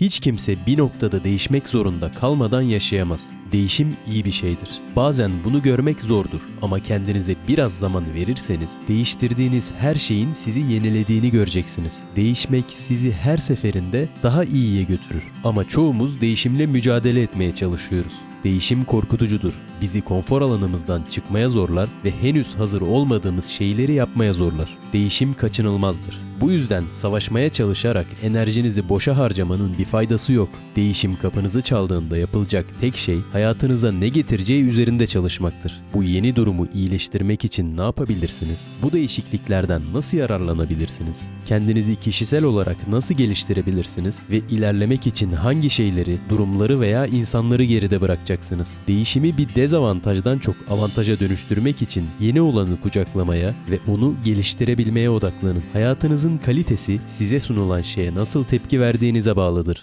Hiç kimse bir noktada değişmek zorunda kalmadan yaşayamaz. Değişim iyi bir şeydir. Bazen bunu görmek zordur ama kendinize biraz zaman verirseniz değiştirdiğiniz her şeyin sizi yenilediğini göreceksiniz. Değişmek sizi her seferinde daha iyiye götürür. Ama çoğumuz değişimle mücadele etmeye çalışıyoruz. Değişim korkutucudur. Bizi konfor alanımızdan çıkmaya zorlar ve henüz hazır olmadığımız şeyleri yapmaya zorlar. Değişim kaçınılmazdır. Bu yüzden savaşmaya çalışarak enerjinizi boşa harcamanın bir faydası yok. Değişim kapınızı çaldığında yapılacak tek şey hayatınıza ne getireceği üzerinde çalışmaktır. Bu yeni durumu iyileştirmek için ne yapabilirsiniz? Bu değişikliklerden nasıl yararlanabilirsiniz? Kendinizi kişisel olarak nasıl geliştirebilirsiniz ve ilerlemek için hangi şeyleri, durumları veya insanları geride bırakacaksınız? Değişimi bir dezavantajdan çok avantaja dönüştürmek için yeni olanı kucaklamaya ve onu geliştirebilmeye odaklanın. Hayatınızın kalitesi size sunulan şeye nasıl tepki verdiğinize bağlıdır.